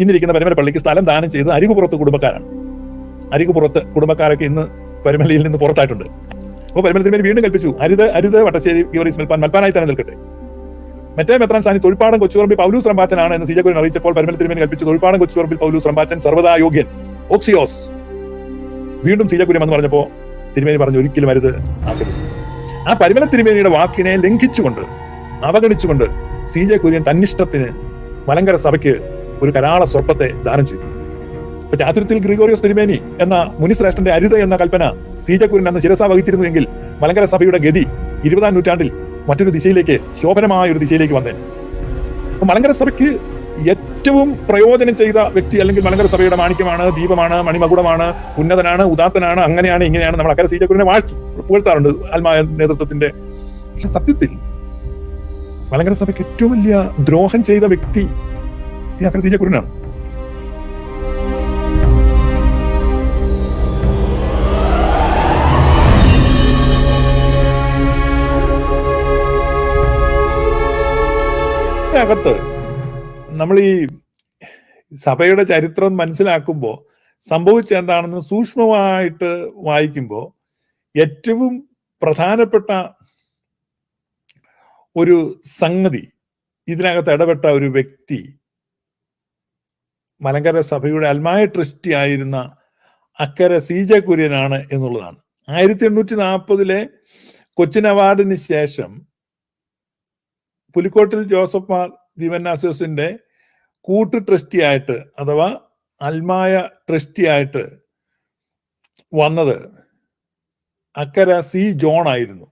ഇന്നിരിക്കുന്ന പരമല പള്ളിക്ക് സ്ഥലം ദാനം ചെയ്ത് അരികുപുറത്ത് കുടുംബക്കാരാണ്. അരികുപുറത്ത് കുടുംബക്കാരൊക്കെ ഇന്ന് പരിമലയിൽ നിന്ന് പുറത്തായിട്ടുണ്ട്. അപ്പോൾ പരിമല തിരുമേനി വീണ്ടും കൽപ്പിച്ചു. അരുത് അരുത് വട്ടശ്ശേരി ഗീവറീസ് മെൽപ്പാൻ മെൽപ്പാനായി തന്നെ നിൽക്കട്ടെ. മറ്റേ മെത്രാൻ സാനി തൊഴിപ്പാടം കൊച്ചുറമ്പിൽ പൗലൂസ് റമ്പാച്ചനാണ് എന്ന് സീജകുരൻ അറിയിച്ചപ്പോൾ പരിമല തിരുമേനി കൽപ്പിച്ചു തൊഴിപ്പാടം കൊച്ചുറമ്പിൽ പൗലൂസ് റമ്പാച്ചൻ സർവതാ യോഗ്യൻ. ഓക്സിയോസ്. വീണ്ടും സീജകുരം എന്ന് പറഞ്ഞപ്പോൾ തിരുമേനി പറഞ്ഞു ഒരിക്കലും അരുത് ആ പരിമല തിരുമേനിയുടെ വാക്കിനെ ലംഘിച്ചുകൊണ്ട് അവഗണിച്ചുകൊണ്ട് സി ജെ കുര്യൻ തന്നിഷ്ടത്തിന് മലങ്കര സഭയ്ക്ക് ഒരു കരാള സ്വർപ്പത്തെ ദാനം ചെയ്തു. ഇപ്പൊ ചാതുര്യത്തിൽ ഗ്രിഗോറിയോസ് തിരുമേനി എന്ന മുനിശ്രേഷ്ഠന്റെ അരുത എന്ന കൽപ്പന കുര്യൻ എന്ന ശിരസ വഹിച്ചിരുന്നുവെങ്കിൽ മലങ്കര സഭയുടെ ഗതി ഇരുപതാം നൂറ്റാണ്ടിൽ മറ്റൊരു ദിശയിലേക്ക് ശോഭനമായ ഒരു ദിശയിലേക്ക് വന്നേനെ. മലങ്കര സഭയ്ക്ക് ഏറ്റവും പ്രയോജനം ചെയ്ത വ്യക്തി അല്ലെങ്കിൽ മലങ്കര സഭയുടെ മാണിക്യമാണ് ദീപമാണ് മണിമകുടമാണ് ഉന്നതനാണ് ഉദാത്തനാണ് അങ്ങനെയാണ് ഇങ്ങനെയാണ് നമ്മൾ അക്കരെ സീജക്കുരിനെ വാഴ്ത്തു പുകഴ്ത്താറുണ്ട് ആത്മായ നേതൃത്വത്തിന്റെ. പക്ഷെ സത്യത്തിൽ മലങ്കര സഭയ്ക്ക് ഏറ്റവും വലിയ ദ്രോഹം ചെയ്ത വ്യക്തി ഈ അക്കരെ കുരുനാണ് അകത്ത് നമ്മൾ ഈ സഭയുടെ ചരിത്രം മനസ്സിലാക്കുമ്പോൾ സംഭവിച്ച എന്താണെന്ന് സൂക്ഷ്മമായിട്ട് വായിക്കുമ്പോൾ ഏറ്റവും പ്രധാനപ്പെട്ട ഒരു സംഗതി ഇതിനകത്ത് ഇടപെട്ട ഒരു വ്യക്തി മലങ്കര സഭയുടെ അൽമായ ട്രസ്റ്റി ആയിരുന്ന അക്കര സി ജെ കുര്യനാണ് എന്നുള്ളതാണ്. ആയിരത്തി എണ്ണൂറ്റി നാൽപ്പതിലെ കൊച്ചിൻ അവാർഡിന് ശേഷം പുലിക്കോട്ടിൽ ജോസഫ് മാർ ദിവന്നാസോസിന്റെ കൂട്ടു ട്രസ്റ്റി ആയിട്ട് അഥവാ അൽമായ ട്രസ്റ്റി ആയിട്ട് വന്നത് അക്കര സി ജോൺ ആയിരുന്നു.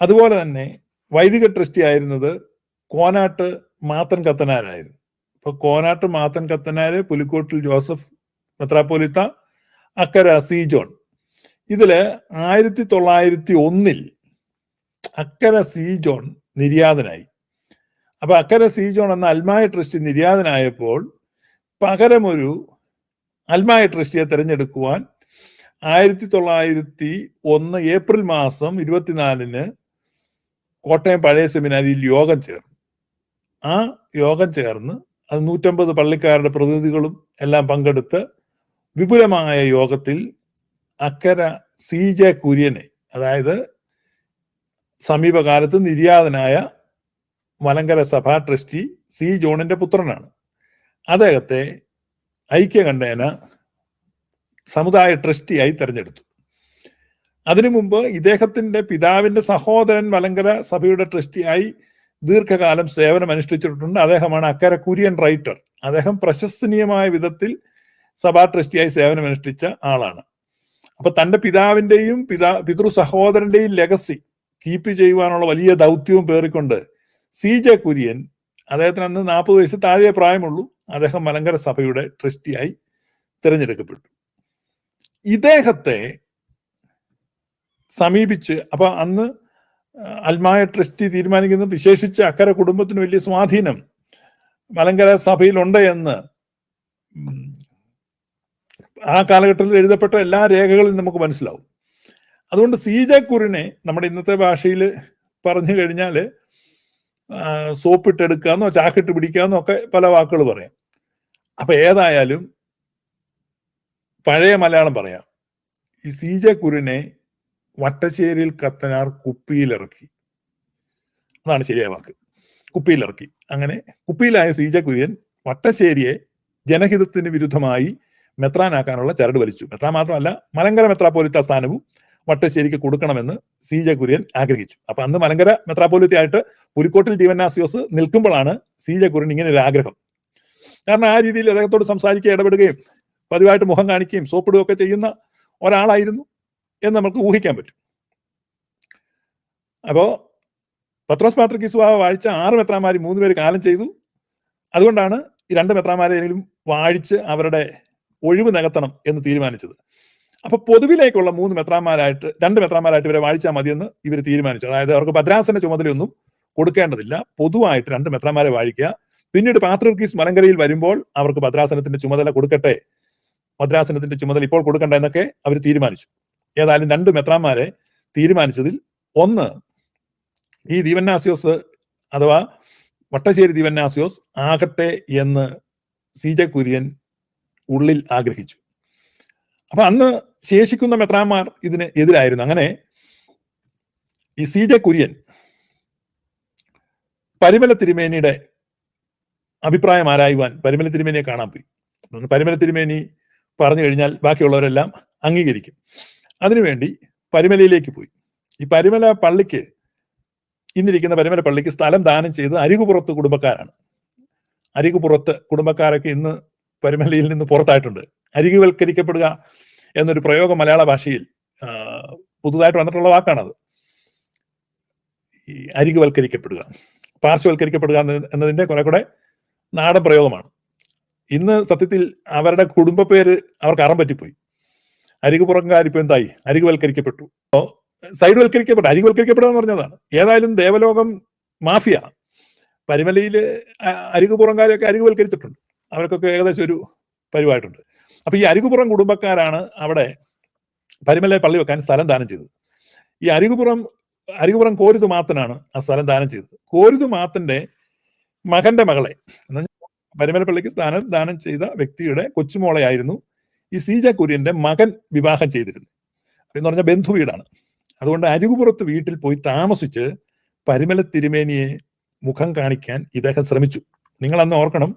അതുപോലെ തന്നെ വൈദിക ട്രസ്റ്റി ആയിരുന്നത് കോനാട്ട് മാത്തൻ കത്തനാരായിരുന്നു. ഇപ്പൊ കോനാട്ട് മാത്തൻ കത്തനാര് പുലിക്കോട്ടിൽ ജോസഫ് മെത്രാപ്പോലിത്ത അക്കര സി ജോൺ. ഇതിൽ ആയിരത്തി തൊള്ളായിരത്തി ഒന്നിൽ അക്കര സി ജോൺ നിര്യാതനായി. അപ്പൊ അക്കര സി ജോൺ എന്ന അൽമായ ട്രസ്റ്റ് നിര്യാതനായപ്പോൾ പകരമൊരു അൽമായ ട്രസ്റ്റിയെ തെരഞ്ഞെടുക്കുവാൻ ആയിരത്തി തൊള്ളായിരത്തി ഒന്ന് ഏപ്രിൽ മാസം ഇരുപത്തിനാലിന് കോട്ടയം പഴയ സെമിനാരിയിൽ യോഗം ചേർന്നു. ആ യോഗം ചേർന്ന് അത് നൂറ്റമ്പത് പള്ളിക്കാരുടെ പ്രതിനിധികളും എല്ലാം പങ്കെടുത്ത് വിപുലമായ യോഗത്തിൽ അക്കര സി ജെ കുര്യനെ അതായത് സമീപകാലത്ത് നിര്യാതനായ മലങ്കര സഭാ ട്രസ്റ്റി സി ജോണിന്റെ പുത്രനാണ്. അദ്ദേഹത്തെ ഐക്യകണ്ഠേന സമുദായ ട്രസ്റ്റിയായി തെരഞ്ഞെടുത്തു. അതിനു മുമ്പ് ഇദ്ദേഹത്തിന്റെ പിതാവിന്റെ സഹോദരൻ മലങ്കര സഭയുടെ ട്രസ്റ്റിയായി ദീർഘകാലം സേവനം അനുഷ്ഠിച്ചിട്ടുണ്ട്. അദ്ദേഹമാണ് അക്കര കുര്യൻ റൈറ്റർ. അദ്ദേഹം പ്രശസ്തനീയമായ വിധത്തിൽ സഭാ ട്രസ്റ്റിയായി സേവനം അനുഷ്ഠിച്ച ആളാണ്. അപ്പൊ തന്റെ പിതാവിന്റെയും പിതാ പിതൃ സഹോദരന്റെയും ലെഗസി കീപ്പ് ചെയ്യുവാനുള്ള വലിയ ദൗത്യവും പേറിക്കൊണ്ട് സി ജെ കുര്യൻ അദ്ദേഹത്തിന് അന്ന് നാൽപ്പത് വയസ്സ് താഴെ പ്രായമുള്ളൂ. അദ്ദേഹം മലങ്കര സഭയുടെ ട്രസ്റ്റിയായി തിരഞ്ഞെടുക്കപ്പെട്ടു. ഇദ്ദേഹത്തെ സമീപിച്ച് അപ്പൊ അന്ന് അൽമായ ട്രസ്റ്റി തീരുമാനിക്കുന്നത് വിശേഷിച്ച് അക്കര കുടുംബത്തിന് വലിയ സ്വാധീനം മലങ്കര സഭയിലുണ്ട് എന്ന്. ആ കാലഘട്ടത്തിൽ എഴുതപ്പെട്ട എല്ലാ രേഖകളും നമുക്ക് മനസ്സിലാവും. അതുകൊണ്ട് സി ജെ കുറിനെ നമ്മുടെ ഇന്നത്തെ ഭാഷയിൽ പറഞ്ഞു കഴിഞ്ഞാൽ സോപ്പിട്ടെടുക്കാന്നോ ചാക്കിട്ട് പിടിക്കാന്നോ ഒക്കെ പല വാക്കുകൾ പറയാം. അപ്പൊ ഏതായാലും പഴയ മലയാളം പറയാം. ഈ സി ജെ കുരിനെ വട്ടശ്ശേരിയിൽ കത്തനാർ കുപ്പിയിലിറക്കി. അതാണ് ശരിയായ വാക്ക്. കുപ്പിയിലിറക്കി. അങ്ങനെ കുപ്പിയിലായ സി ജെ കുര്യൻ വട്ടശ്ശേരിയെ ജനഹിതത്തിന് വിരുദ്ധമായി മെത്രാനാക്കാനുള്ള ചരട് വലിച്ചു. മെത്രാൻ മാത്രമല്ല മലങ്കര മെത്രാപോലിത്ത സ്ഥാനവും വട്ടശ്ശേരിക്ക് കൊടുക്കണമെന്ന് സി ജെ കുര്യൻ ആഗ്രഹിച്ചു. അപ്പൊ അന്ന് മലങ്കര മെത്രാപോലിത്ത ആയിട്ട് പുലിക്കോട്ടിൽ ജീവനാസിയോസ് നിൽക്കുമ്പോഴാണ് സി ജെ കുര്യൻ ഇങ്ങനെ ഒരു ആഗ്രഹം. കാരണം ആ രീതിയിൽ അദ്ദേഹത്തോട് സംസാരിക്കുക ഇടപെടുകയും പതിവായിട്ട് മുഖം കാണിക്കുകയും സോപ്പിടുകയൊക്കെ ചെയ്യുന്ന ഒരാളായിരുന്നു. എന്ന് നമുക്ക് ഊഹിക്കാൻ പറ്റും. അപ്പോ പത്രോസ് പാത്രിക് സ്വഭാവ വാഴിച്ച ആറ് മെത്രാമാരി മൂന്ന് പേര് കാലം ചെയ്തു. അതുകൊണ്ടാണ് ഈ രണ്ട് മെത്രാമാരെങ്കിലും വാഴിച്ച് അവരുടെ ഒഴിവ് നികത്തണം എന്ന് തീരുമാനിച്ചത്. അപ്പൊ പൊതുവിലേക്കുള്ള മൂന്ന് മെത്രാന്മാരായിട്ട് രണ്ട് മെത്രാന്മാരായിട്ട് ഇവരെ വാഴിച്ചാൽ മതിയെന്ന് ഇവർ തീരുമാനിച്ചു. അതായത് അവർക്ക് ഭദ്രാസന ചുമതലയൊന്നും കൊടുക്കേണ്ടതില്ല. പൊതുവായിട്ട് രണ്ട് മെത്രാന്മാരെ വാഴിക്കുക. പിന്നീട് പാത്രീസ് മലങ്കരയിൽ വരുമ്പോൾ അവർക്ക് ഭദ്രാസനത്തിന്റെ ചുമതല കൊടുക്കട്ടെ. ഭദ്രാസനത്തിന്റെ ചുമതല ഇപ്പോൾ കൊടുക്കണ്ട എന്നൊക്കെ അവർ തീരുമാനിച്ചു. ഏതായാലും രണ്ട് മെത്രാന്മാരെ തീരുമാനിച്ചതിൽ ഒന്ന് ഈ ദീപന്നാസിയോസ് അഥവാ വട്ടശ്ശേരി ദീപന്നാസിയോസ് ആകട്ടെ എന്ന് സി ജെ കുര്യൻ ഉള്ളിൽ ആഗ്രഹിച്ചു. അപ്പൊ അന്ന് ശേഷിക്കുന്ന മെത്രാന്മാർ ഇതിന് എതിരായിരുന്നു. അങ്ങനെ ഈ സി ജെ കുര്യൻ പരിമല തിരുമേനിയുടെ അഭിപ്രായം ആരായുവാൻ പരിമല തിരുമേനിയെ കാണാൻ പോയി. പരിമല തിരുമേനി പറഞ്ഞു കഴിഞ്ഞാൽ ബാക്കിയുള്ളവരെല്ലാം അംഗീകരിക്കും. അതിനുവേണ്ടി പരിമലയിലേക്ക് പോയി. ഈ പരിമല പള്ളിക്ക് ഇന്നിരിക്കുന്ന പരിമല പള്ളിക്ക് സ്ഥലം ദാനം ചെയ്ത് അരികുപുറത്ത് കുടുംബക്കാരാണ്. അരികുപുറത്ത് കുടുംബക്കാരൊക്കെ ഇന്ന് പരിമലയിൽ നിന്ന് പുറത്തായിട്ടുണ്ട്. അരികുവൽക്കരിക്കപ്പെടുക എന്നൊരു പ്രയോഗം മലയാള ഭാഷയിൽ പുതുതായിട്ട് വന്നിട്ടുള്ള വാക്കാണത്. ഈ അരികുവൽക്കരിക്കപ്പെടുക പാർശ്വവൽക്കരിക്കപ്പെടുക എന്നതിന്റെ കുറെ കൂടെ നാടൻ പ്രയോഗമാണ്. ഇന്ന് സത്യത്തിൽ അവരുടെ കുടുംബ പേര് അവർക്ക് അറം പറ്റിപ്പോയി. അരികുപുറംകാർ ഇപ്പൊ എന്തായി? അരികുവൽക്കരിക്കപ്പെട്ടു സൈഡ് വൽക്കരിക്കപ്പെട്ടു. അരികുവൽക്കരിക്കപ്പെടുക പറഞ്ഞതാണ്. ഏതായാലും ദേവലോകം മാഫിയ. പരിമലയിൽ അരികു അരികുപുറംകാരെയൊക്കെ അരികുവൽക്കരിച്ചിട്ടുണ്ട് അവർക്കൊക്കെ ഏകദേശം ഒരു പരിവായിട്ടുണ്ട്. അപ്പൊ ഈ അരികുപുറം കുടുംബക്കാരാണ് അവിടെ പരിമലയെ പള്ളി വെക്കാൻ സ്ഥലം ദാനം ചെയ്തത്. ഈ അരികുപുറം അരികുപുറം കോരുതു മാത്തനാണ് ആ സ്ഥലം ദാനം ചെയ്തത്. കോരുതു മാത്തന്റെ മകന്റെ മകളെ. എന്ന് പറഞ്ഞാൽ പരിമല പള്ളിക്ക് സ്ഥാനം ദാനം ചെയ്ത വ്യക്തിയുടെ കൊച്ചുമോളെയായിരുന്നു ഈ സീജ കുര്യന്റെ മകൻ വിവാഹം ചെയ്തിരുന്നു. എന്ന് പറഞ്ഞ ബന്ധു വീടാണ്. അതുകൊണ്ട് അരികുപുറത്ത് വീട്ടിൽ പോയി താമസിച്ച് പരിമല തിരുമേനിയെ മുഖം കാണിക്കാൻ ഇദ്ദേഹം ശ്രമിച്ചു. നിങ്ങൾ അന്ന് ഓർക്കണം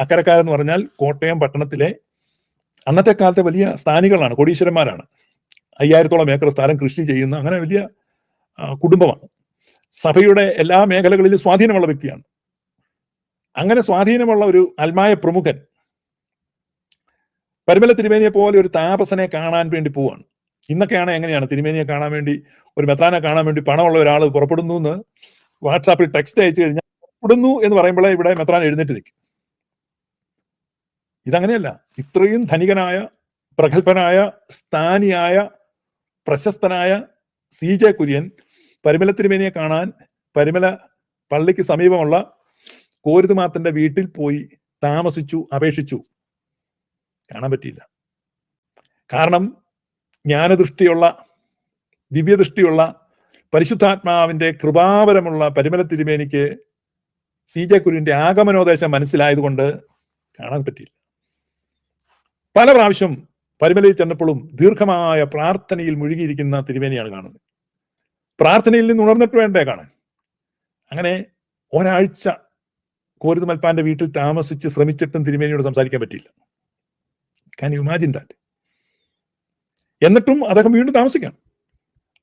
അക്കരക്കാരെന്ന് പറഞ്ഞാൽ കോട്ടയം പട്ടണത്തിലെ അന്നത്തെ കാലത്തെ വലിയ സ്ഥാനികളാണ് കോടീശ്വരന്മാരാണ്. അയ്യായിരത്തോളം ഏക്കർ സ്ഥലം കൃഷി ചെയ്യുന്ന അങ്ങനെ വലിയ കുടുംബമാണ്. സഭയുടെ എല്ലാ മേഖലകളിലും സ്വാധീനമുള്ള വ്യക്തിയാണ്. അങ്ങനെ സ്വാധീനമുള്ള ഒരു അൽമായ പ്രമുഖൻ പരിമല തിരുമേനിയെ പോലെ ഒരു താപസനെ കാണാൻ വേണ്ടി പോവാണ്. ഇന്നൊക്കെയാണ് എങ്ങനെയാണ് തിരുമേനിയെ കാണാൻ വേണ്ടി ഒരു മെത്രാനെ കാണാൻ വേണ്ടി പണമുള്ള ഒരാൾ പുറപ്പെടുന്നു എന്ന് വാട്സാപ്പിൽ ടെക്സ്റ്റ് അയച്ചു കഴിഞ്ഞാൽ പുറപ്പെടുന്നു എന്ന് പറയുമ്പോഴേ ഇവിടെ മെത്രാൻ എഴുന്നേറ്റ് നിൽക്കും. ഇതങ്ങനെയല്ല. ഇത്രയും ധനികനായ പ്രഗത്ഭനായ സ്ഥാനിയായ പ്രശസ്തനായ സി ജെ കുര്യൻ പരിമല തിരുമേനിയെ കാണാൻ പരിമല പള്ളിക്ക് സമീപമുള്ള കോരുതുമാത്തന്റെ വീട്ടിൽ പോയി താമസിച്ചു അപേക്ഷിച്ചു. കാണാൻ പറ്റിയില്ല. കാരണം ജ്ഞാനദൃഷ്ടിയുള്ള ദിവ്യദൃഷ്ടിയുള്ള പരിശുദ്ധാത്മാവിന്റെ കൃപാവരമുള്ള പരിമല തിരുമേനിക്ക് സി ജെ കുര്യന്റെ ആഗമനോദേശം മനസ്സിലായതുകൊണ്ട് കാണാൻ പറ്റിയില്ല. പല പ്രാവശ്യം പരിമലയിൽ ചെന്നപ്പോഴും ദീർഘമായ പ്രാർത്ഥനയിൽ മുഴുകിയിരിക്കുന്ന തിരുമേനിയാണ് കാണുന്നത്. പ്രാർത്ഥനയിൽ നിന്ന് ഉണർന്നിട്ട് വേണ്ടേ കാണാൻ? അങ്ങനെ ഒരാഴ്ച കോരുത് മൽപ്പാന്റെ വീട്ടിൽ താമസിച്ച് ശ്രമിച്ചിട്ടും തിരുമേനിയോട് സംസാരിക്കാൻ പറ്റിയില്ല. കാൻ യു ഇമാജിൻ ദാറ്റ് എന്നിട്ടും അദ്ദേഹം വീണ്ടും താമസിക്കാം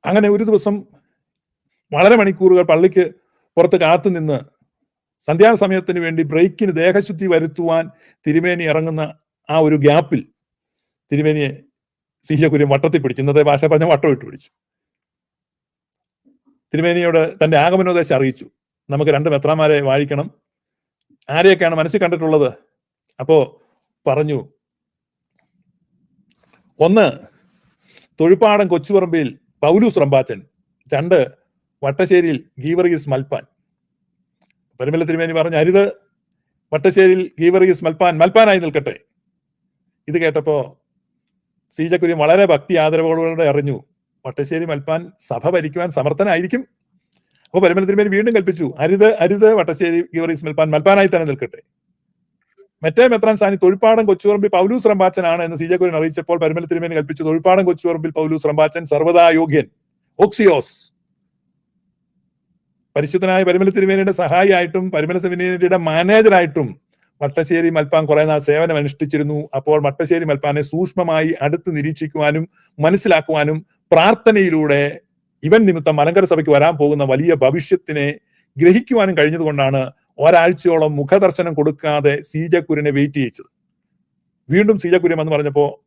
അങ്ങനെ ഒരു ദിവസം വളരെ മണിക്കൂറുകൾ പള്ളിക്ക് പുറത്ത് കാത്തു നിന്ന് സന്ധ്യാസമയത്തിന് വേണ്ടി ബ്രേക്കിന് ദേഹശുദ്ധി വരുത്തുവാൻ തിരുമേനി ഇറങ്ങുന്ന ആ ഒരു ഗ്യാപ്പിൽ തിരുമേനിയെ സിഹിയക്കുര്യൻ വട്ടത്തിൽ പിടിച്ചു. ഇന്നത്തെ ഭാഷ പറഞ്ഞ വട്ടം ഇട്ട് പിടിച്ചു. തിരുമേനിയോട് തന്റെ ആഗമനോദേശം അറിയിച്ചു. നമുക്ക് രണ്ട് മെത്രാമാരെ വാഴിക്കണം. ആരെയൊക്കെയാണ് മനസ്സിൽ കണ്ടിട്ടുള്ളത്? അപ്പോ പറഞ്ഞു ഒന്ന് തൊഴിപ്പാടം കൊച്ചുപറമ്പിൽ പൗലൂസ് റമ്പാച്ചൻ രണ്ട് വട്ടശ്ശേരിയിൽ ഗീവറീസ് മൽപ്പാൻ. പരിമല തിരുമേനി പറഞ്ഞു അരുത് വട്ടശ്ശേരിയിൽ ഗീവറീസ് മൽപ്പാൻ മൽപ്പാനായി നിൽക്കട്ടെ. ഇത് കേട്ടപ്പോ സി ജക്കുര്യൻ വളരെ ഭക്തി ആദരവുകളോടെ അറിഞ്ഞു വട്ടശ്ശേരി മൽപ്പാൻ സഭ ഭരിക്കുവാൻ സമർത്ഥനായിരിക്കും. അപ്പോൾ പരിമല തിരുമേനി വീണ്ടും കൽപ്പിച്ചു അരുത് അരുത് വട്ടശ്ശേരി ഗീവറീസ് മൽപ്പാൻ മൽപ്പാനായി തന്നെ നിൽക്കട്ടെ. മറ്റേ മെത്രാൻ സാനി തൊഴിപ്പാടം കൊച്ചുപറമ്പിൽ പൗലൂസ് ആണ് എന്ന് സി ജെ കുര്യൻ അറിയിച്ചപ്പോൾ പരിമല തിരുമേനി കൽപ്പിച്ചു തൊഴിപ്പാടം കൊച്ചുപറമ്പിൽ പൗലൂസ് റംബാച്ചൻ സർവദാ യോഗ്യൻ. ഓക്സിയോസ്. പരിശുദ്ധനായ പരിമല തിരുമേനിയുടെ സഹായിയായിട്ടും പരിമല തിരുമേനിയുടെ മാനേജറായിട്ടും മട്ടശ്ശേരി മൽപ്പാൻ കുറെ നാൾ സേവനം അനുഷ്ഠിച്ചിരുന്നു. അപ്പോൾ മട്ടശ്ശേരി മൽപ്പാനെ സൂക്ഷ്മമായി അടുത്ത് നിരീക്ഷിക്കുവാനും മനസ്സിലാക്കുവാനും പ്രാർത്ഥനയിലൂടെ ഇവൻ നിമിത്തം മലങ്കര സഭയ്ക്ക് വരാൻ പോകുന്ന വലിയ ഭവിഷ്യത്തിനെ ഗ്രഹിക്കുവാനും കഴിഞ്ഞതുകൊണ്ടാണ് ഒരാഴ്ചയോളം മുഖദർശനം കൊടുക്കാതെ സീജക്കുരിനെ വെയിറ്റ് ചെയ്യിച്ചത്. വീണ്ടും സീജക്കുരി എന്ന് പറഞ്ഞപ്പോ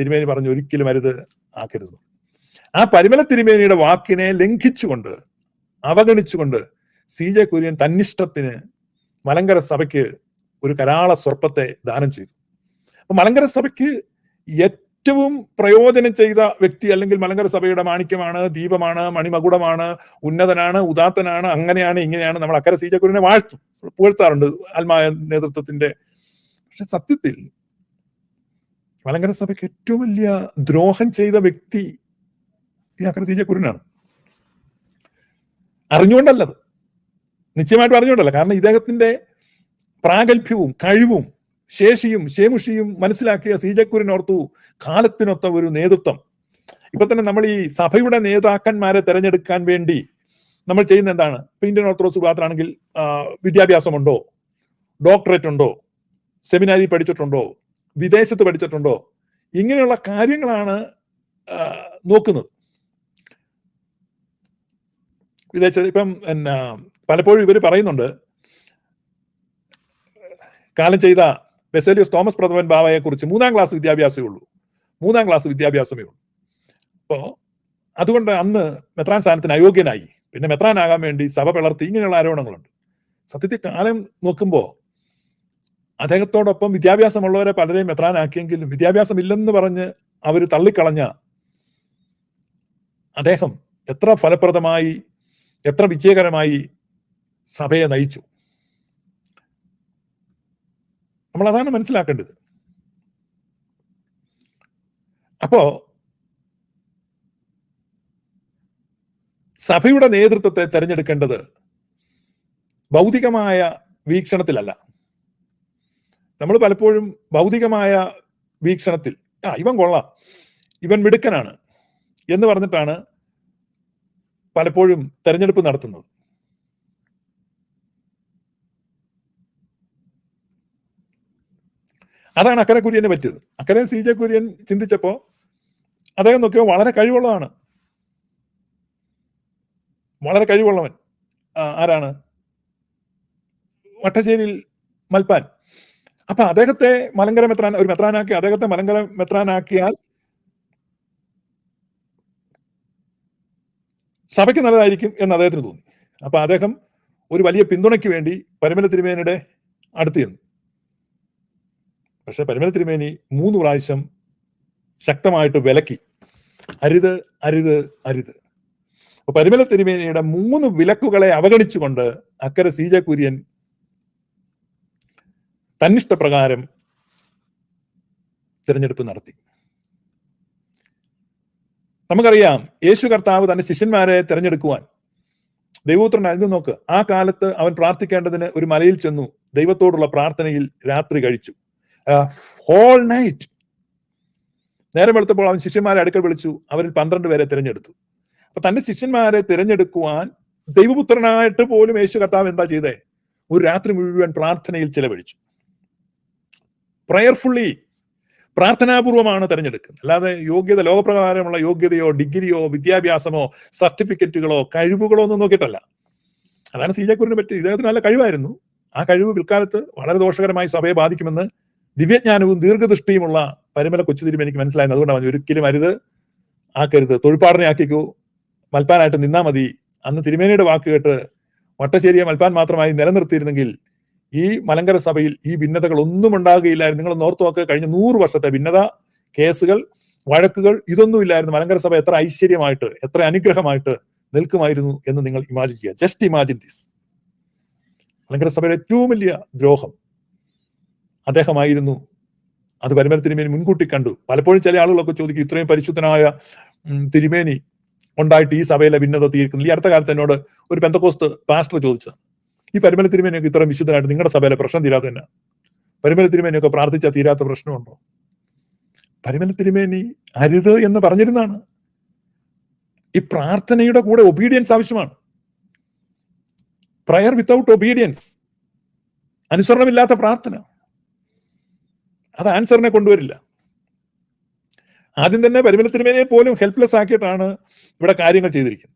തിരുമേനി പറഞ്ഞു ഒരിക്കലും അരുത് ആക്കരുത്. ആ പരിമല തിരുമേനിയുടെ വാക്കിനെ ലംഘിച്ചുകൊണ്ട് അവഗണിച്ചുകൊണ്ട് സി ജെ കുര്യൻ തന്നിഷ്ടത്തിന് മലങ്കര സഭയ്ക്ക് ഒരു കരാള സ്വർപ്പത്തെ ദാനം ചെയ്തു. മലങ്കര സഭയ്ക്ക് ഏറ്റവും പ്രയോജനം ചെയ്ത വ്യക്തി അല്ലെങ്കിൽ മലങ്കര സഭയുടെ മാണിക്യമാണ് ദീപമാണ് മണിമകുടമാണ് ഉന്നതനാണ് ഉദാത്തനാണ് അങ്ങനെയാണ് ഇങ്ങനെയാണ് നമ്മൾ അക്കര സീജക്കുരുവിനെ വാഴ്ത്തും. പുകഴ്ത്താറുണ്ട് ആത്മായ നേതൃത്വത്തിന്റെ. പക്ഷെ സത്യത്തിൽ മലങ്കര സഭയ്ക്ക് ഏറ്റവും വലിയ ദ്രോഹം ചെയ്ത വ്യക്തി ഈ അക്കര സീജക്കുരുവിനാണ് അറിഞ്ഞുകൊണ്ടല്ലത്. നിശ്ചയമായിട്ടും അറിഞ്ഞുകൊണ്ടല്ല. കാരണം ഇദ്ദേഹത്തിന്റെ പ്രാഗൽഭ്യവും കഴിവും ശേഷിയും ശേമുഷിയും മനസ്സിലാക്കിയ സീജക്കുരിനോർത്തു കാലത്തിനൊത്ത ഒരു നേതൃത്വം. ഇപ്പൊ തന്നെ നമ്മൾ ഈ സഭയുടെ നേതാക്കന്മാരെ തെരഞ്ഞെടുക്കാൻ വേണ്ടി നമ്മൾ ചെയ്യുന്ന എന്താണ്? ഇപ്പൊ ഇന്ത്യൻ ഓർത്തഡോക്സ് വിദ്യാഭ്യാസം വിദ്യാഭ്യാസമുണ്ടോ? ഡോക്ടറേറ്റ് ഉണ്ടോ? സെമിനാരി പഠിച്ചിട്ടുണ്ടോ? വിദേശത്ത് പഠിച്ചിട്ടുണ്ടോ? ഇങ്ങനെയുള്ള കാര്യങ്ങളാണ് നോക്കുന്നത്. വിദേശ ഇപ്പം എന്നാ പലപ്പോഴും ഇവർ പറയുന്നുണ്ട് കാലം ചെയ്ത ബെസേലിയസ് തോമസ് പ്രഥമൻ ബാവയെ കുറിച്ച് മൂന്നാം ക്ലാസ് വിദ്യാഭ്യാസമേ ഉള്ളൂ. മൂന്നാം ക്ലാസ് വിദ്യാഭ്യാസമേ ഉള്ളൂ. അപ്പോൾ അതുകൊണ്ട് അന്ന് മെത്രാൻ സ്ഥാനത്തിന് അയോഗ്യനായി. പിന്നെ മെത്രാനാകാൻ വേണ്ടി സഭ പിളർത്തി ഇങ്ങനെയുള്ള ആരോപണങ്ങളുണ്ട്. സത്യത്തിൽ കാലം നോക്കുമ്പോൾ അദ്ദേഹത്തോടൊപ്പം വിദ്യാഭ്യാസമുള്ളവരെ പലരെയും മെത്രാനാക്കിയെങ്കിലും വിദ്യാഭ്യാസം ഇല്ലെന്ന് പറഞ്ഞ് അവർ തള്ളിക്കളഞ്ഞ അദ്ദേഹം എത്ര ഫലപ്രദമായി എത്ര വിജയകരമായി സഭയെ നയിച്ചു. നമ്മൾ അതാണ് മനസ്സിലാക്കേണ്ടത്. അപ്പോ സഭയുടെ നേതൃത്വത്തെ തെരഞ്ഞെടുക്കേണ്ടത് ഭൗതികമായ വീക്ഷണത്തിലല്ല. നമ്മൾ പലപ്പോഴും ഭൗതികമായ വീക്ഷണത്തിൽ ആ ഇവൻ കൊള്ളാം. ഇവൻ മിടുക്കനാണ്. എന്ന് പറഞ്ഞിട്ടാണ് പലപ്പോഴും തെരഞ്ഞെടുപ്പ് നടത്തുന്നത്. അതാണ് അക്കരെ കുര്യന് പറ്റിയത്. അക്കരെ സി ജെ കുര്യൻ ചിന്തിച്ചപ്പോൾ അദ്ദേഹം നോക്കിയാൽ വളരെ കഴിവുള്ളതാണ്. വളരെ കഴിവുള്ളവൻ. ആരാണ്? വട്ടശ്ശേരിയിൽ മൽപ്പാൻ. അപ്പൊ അദ്ദേഹത്തെ മലങ്കര മെത്രാൻ ഒരു മെത്രാനാക്കി അദ്ദേഹത്തെ മലങ്കര മെത്രാനാക്കിയാൽ സഭയ്ക്ക് നല്ലതായിരിക്കും എന്ന് അദ്ദേഹത്തിന് തോന്നി. അപ്പൊ അദ്ദേഹം ഒരു വലിയ പിന്തുണയ്ക്ക് വേണ്ടി പരിമല തിരുമേനയുടെ അടുത്ത് ചെന്നു. പക്ഷെ പരിമല തിരുമേനി മൂന്ന് പ്രാവശ്യം ശക്തമായിട്ട് വിലക്കി. അരുത് അരുത് അരുത്. അപ്പൊ പരിമല തിരുമേനിയുടെ മൂന്ന് വിലക്കുകളെ അവഗണിച്ചുകൊണ്ട് അക്കരെ സി ജെ കുര്യൻ തന്നിഷ്ടപ്രകാരം തിരഞ്ഞെടുപ്പ് നടത്തി. നമുക്കറിയാം യേശു കർത്താവ് തന്റെ ശിഷ്യന്മാരെ തിരഞ്ഞെടുക്കുവാൻ. ദൈവപുത്രൻ ഇത് നോക്ക് ആ കാലത്ത് അവൻ പ്രാർത്ഥിക്കേണ്ടതിന് ഒരു മലയിൽ ചെന്നു ദൈവത്തോടുള്ള പ്രാർത്ഥനയിൽ രാത്രി കഴിച്ചു. ഹോൾ നൈറ്റ് നേരം വെളുത്തപ്പോൾ അവൻ ശിഷ്യന്മാരെ അടുക്കൽ വിളിച്ചു. അവരിൽ പന്ത്രണ്ട് പേരെ തിരഞ്ഞെടുത്തു. അപ്പൊ തന്റെ ശിഷ്യന്മാരെ തിരഞ്ഞെടുക്കുവാൻ ദൈവപുത്രനായിട്ട് പോലും യേശു കർത്താവ് എന്താ ചെയ്തേ? ഒരു രാത്രി മുഴുവൻ പ്രാർത്ഥനയിൽ ചിലവഴിച്ചു. പ്രയർഫുള്ളി പ്രാർത്ഥനാപൂർവമാണ് തിരഞ്ഞെടുക്കുന്നത്. അല്ലാതെ യോഗ്യത ലോകപ്രകാരമുള്ള യോഗ്യതയോ ഡിഗ്രിയോ വിദ്യാഭ്യാസമോ സർട്ടിഫിക്കറ്റുകളോ കഴിവുകളോ ഒന്നും നോക്കിയിട്ടല്ല. അതാണ് സീജക്കുറിനെ പറ്റി ഇദ്ദേഹത്തിന് നല്ല കഴിവായിരുന്നു. ആ കഴിവ് പിൽക്കാലത്ത് വളരെ ദോഷകരമായി സഭയെ ബാധിക്കുമെന്ന് ദിവ്യജ്ഞാനവും ദീർഘദൃഷ്ടിയുമുള്ള പരിമല കൊച്ചുതിരും എനിക്ക് മനസ്സിലായത് അതുകൊണ്ടാണ് ഒരിക്കലും അരുത് ആക്കരുത്. തൊഴിൽപ്പാടനെ ആക്കിക്കൂ മൽപ്പാനായിട്ട് നിന്നാ മതി. അന്ന് തിരുമേനിയുടെ വാക്ക് കേട്ട് വട്ടശ്ശേരിയെ മൽപ്പാൻ മാത്രമായി നിലനിർത്തിയിരുന്നെങ്കിൽ ഈ മലങ്കര സഭയിൽ ഈ ഭിന്നതകൾ ഒന്നും ഉണ്ടാകുകയില്ലായിരുന്നു. നിങ്ങൾ ഓർത്തു നോക്ക് കഴിഞ്ഞ നൂറ് വർഷത്തെ ഭിന്നത കേസുകൾ വഴക്കുകൾ ഇതൊന്നും ഇല്ലായിരുന്നു. മലങ്കര സഭ എത്ര ഐശ്വര്യമായിട്ട് എത്ര അനുഗ്രഹമായിട്ട് നിൽക്കുമായിരുന്നു എന്ന് നിങ്ങൾ ഇമാജിൻ ചെയ്യുക. ജസ്റ്റ് ഇമാജിൻ ദിസ് മലങ്കര സഭയുടെ ഏറ്റവും വലിയ ദ്രോഹം അദ്ദേഹമായിരുന്നു. അത് പരിമല തിരുമേനി മുൻകൂട്ടി കണ്ടു. പലപ്പോഴും ചില ആളുകളൊക്കെ ചോദിക്കും ഇത്രയും പരിശുദ്ധനായ തിരുമേനി ഉണ്ടായിട്ട് ഈ സഭയിലെ ഭിന്നത തീർക്കുന്നു ഈ അടുത്ത കാലത്ത് എന്നോട് ഒരു പെന്തക്കോസ്ത് പാസ്റ്റർ ചോദിച്ചത് ഈ പരിമല തിരുമേനിയൊക്കെ ഇത്രയും വിശുദ്ധനായിട്ട് നിങ്ങളുടെ സഭയിലെ പ്രശ്നം തീരാത്ത തന്നെ പരിമല തിരുമേനിയൊക്കെ പ്രാർത്ഥിച്ചാൽ തീരാത്ത പ്രശ്നമുണ്ടോ? പരിമല തിരുമേനി അരുത് എന്ന് പറഞ്ഞിരുന്നാണ് ഈ പ്രാർത്ഥനയുടെ കൂടെ ഒബീഡിയൻസ് ആവശ്യമാണ്. Prayer without obedience. അനുസരണമില്ലാത്ത പ്രാർത്ഥന. അത് ആൻസറിനെ കൊണ്ടുവരില്ല. ആദ്യം തന്നെ പരിമല തിരുമേനിയെ പോലും ഹെൽപ്ലെസ് ആക്കിയിട്ടാണ് ഇവിടെ കാര്യങ്ങൾ ചെയ്തിരിക്കുന്നത്.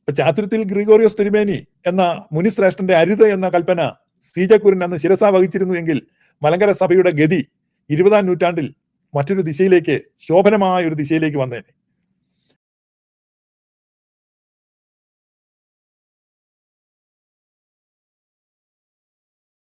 ഇപ്പൊ ചാതുര്യത്തിൽ ഗ്രിഗോറിയോസ് തിരുമേനി എന്ന മുനിശ്രേഷ്ഠന്റെ അരുത് എന്ന കൽപ്പന സീജക്കുരൻ അന്ന് ശിരസ വഹിച്ചിരുന്നു എങ്കിൽ മലങ്കര സഭയുടെ ഗതി ഇരുപതാം നൂറ്റാണ്ടിൽ മറ്റൊരു ദിശയിലേക്ക് ശോഭനമായ ഒരു ദിശയിലേക്ക് വന്നേനെ.